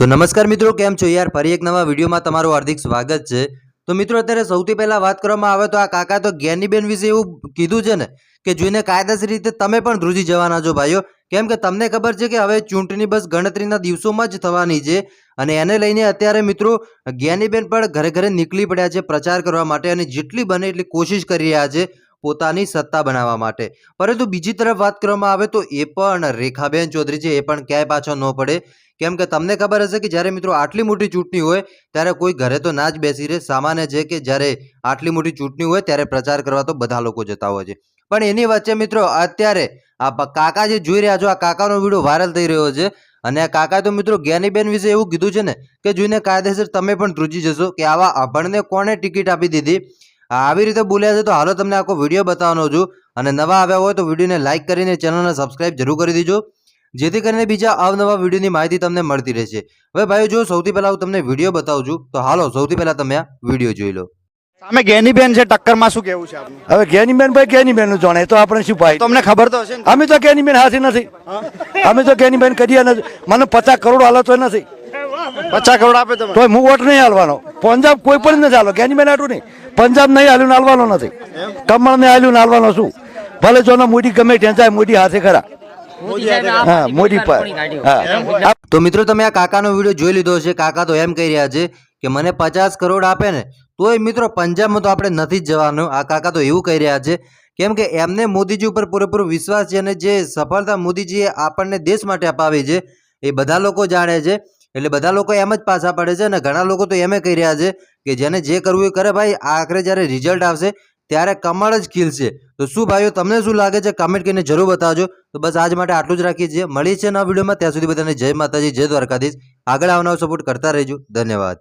તો નમસ્કાર મિત્રો, કેમ છો યાર? ફરી એક નવા વિડીયોમાં તમારું હાર્દિક સ્વાગત છે. તો મિત્રો, અત્યારે સૌથી પહેલા વાત કરવામાં આવે તો આ કાકા તો જ્ઞાનીબેન વિશે એવું કીધું છે ને કે જોઈને કાયદેસર રીતે તમે પણ ધ્રુજી જવાના છો ભાઈઓ. કેમ કે તમને ખબર છે કે હવે ચૂંટણી બસ ગણતરીના દિવસોમાં જ થવાની છે અને એને લઈને અત્યારે મિત્રો જ્ઞાનીબેન પણ ઘરે ઘરે નીકળી પડ્યા છે પ્રચાર કરવા માટે અને જેટલી બને એટલી કોશિશ કરી રહ્યા છે. પોતાની સત્તા બનાવવા માટે. પરંતુ બીજી તરફ વાત કરવામાં આવે તો એ પણ રેખાબેન ચૌધરી છે, એ પણ ક્યાંય પાછો ન પડે. કેમ કે તમને ખબર હશે કે જ્યારે મિત્રો આટલી મોટી ચૂંટણી હોય, ત્યારે કોઈ ઘરે તો ના જ બેસી રહે. સામાન્ય છે કે જ્યારે આટલી મોટી ચૂંટણી હોય, ત્યારે પ્રચાર કરવા તો બધા લોકો જતા હોય છે. પણ એની વચ્ચે મિત્રો અત્યારે આ કાકા જે જોઈ રહ્યા છો, આ કાકાનો વીડિયો વાયરલ થઈ રહ્યો છે. અને આ કાકા તો મિત્રો જ્ઞાનીબેન વિશે એવું કીધું છે ને, કે જોઈને કાયદેસર તમે પણ ધ્રુજી જશો કે આવા અભણને કોણે ટિકિટ આપી દીધી? આવી રીતે બોલ્યા છે તો હાલો તમને આખો વીડિયો બતાવવાનો છું. અને નવા આવ્યા હોય તો વિડીયોને લાઇક કરીને ચેનલને સબસ્ક્રાઇબ જરૂર કરી દેજો. જેથી કરીને બીજા અવનવા વિડીયોની માહિતી તમને મળતી રહેશે. હવે ભાઈઓ જો સૌથી પહેલા હું તમને વીડિયો બતાવું છું તો હાલો સૌથી પહેલા તમે આ વીડિયો જોઈ લો. સામે ગેનીબેન છે ટક્કરમાં શું કેવું છે આપનું? હવે જ્ઞાનીબેન ભાઈ જ્ઞાનીબેનનું જાણે તો આપણે શું ભાઈ? તમને ખબર તો હશે અમે તો જ્ઞાનીબેન હાથી નથી. અમે તો જ્ઞાનીબેન કરીએ નથી મને પચાસ કરોડ હાલતો નથી. પચાસ કરોડ આપે તમે તો હું વોટ નહીં હાલવાનો. પંજાબ કોઈ પણ નથી હાલો જ્ઞાનીબેન હાટું નહીં. પંજાબ નહીં હાલ્યું હાલવાનો નથી. કમળ ને હાલ્યું હાલવાનો શું? ભલે જો મોદી ગમે ત્યાં જાય મોદી હાથે ખરા. હા મોદી પર. હા. તો મિત્રો તમે આ કાકાનો વીડિયો જોઈ લીધો છે કાકા તો એમ કહી રહ્યા છે કે મને પચાસ કરોડ આપે ને તોય મિત્રો પંજાબમાં તો આપણે નથી જવાનું. આ કાકા તો એવું કહી રહ્યા છે કેમ કે એમને મોદીજી ઉપર પૂરેપૂરો વિશ્વાસ છે અને જે સફળતા મોદીજીએ આપણને દેશ માટે અપાવી છે એ બધા લોકો જાણે છે. એટલે બધા લોકો એમ જ પાછા પડે છે અને ઘણા લોકો તો એમ કહી રહ્યા છે કે જેને જે કરવું એ કરે ભાઈ આખરે જ્યારે રિઝલ્ટ આવશે ત્યારે કમળ જ ખીલશે. તો શું ભાઈઓ, તમને શું લાગે છે? કમેન્ટ કરીને જરૂર બતાવજો. તો બસ આજ માટે આટલું જ રાખીએ છીએ. મળીએ છીએ નવા વિડીયોમાં. ત્યાં સુધી બધાને જય માતાજી, જય દ્વારકાધીશ. આગળ આવનારો સપોર્ટ કરતા રહેજો. ધન્યવાદ.